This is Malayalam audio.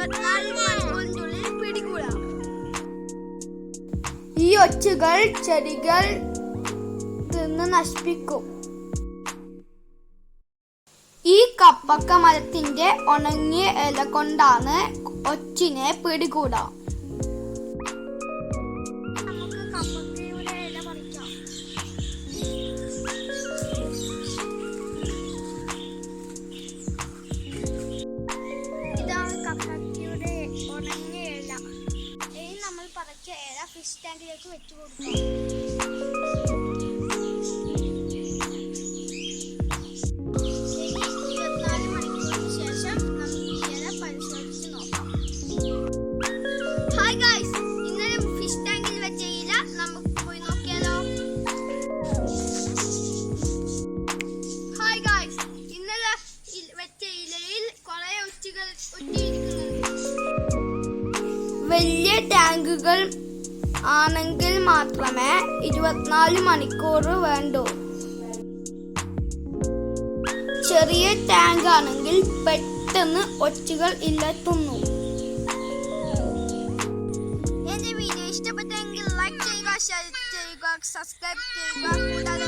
ഇരുപത്തിനാല് മണിക്കൂറിനുള്ളിൽ പിടികൂടാം. ഈ ഒച്ചുകൾ ചെടികൾ തിന്ന് നശിപ്പിക്കും. ഈ കപ്പക്ക മരത്തിന്റെ ഉണങ്ങിയ ഇല കൊണ്ടാണ് ഒച്ചിനെ പിടികൂടാ. ഇതാണ് കപ്പക്കയുടെ ഫിഷ് ടാങ്കിലേക്ക് വെച്ചു കൊടുക്കും ഇരുപത്തിനാല് മണിക്കൂറിന് ശേഷം നമുക്ക് ഇല പരിശോധിച്ച് നോക്കാം ഹായ് ഗായ്സ് ഇന്നലെ ഫിഷ് ടാങ്കിൽ വെച്ച നമുക്ക് പോയി നോക്കിയാലോ ഹായ് ഗായ്സ് ഇന്നലെ വെച്ച ഇലയിൽ കുറെ ഒറ്റിയിരിക്കുന്നുണ്ട് വലിയ ടാങ്കുകൾ ആണെങ്കിൽ മാത്രമേ ഇരുപത്തിനാല് മണിക്കൂർ വേണ്ടൂ. ചെറിയ ടാങ്ക് ആണെങ്കിൽ പെട്ടെന്ന് ഒച്ചുകൾ ഇല്ലെത്തുന്നു എന്റെ വീഡിയോ ഇഷ്ടപ്പെട്ടെങ്കിൽ ലൈക്ക് ചെയ്യുക ഷെയർ ചെയ്യുക സബ്സ്ക്രൈബ് ചെയ്യുക. കൂടാതെ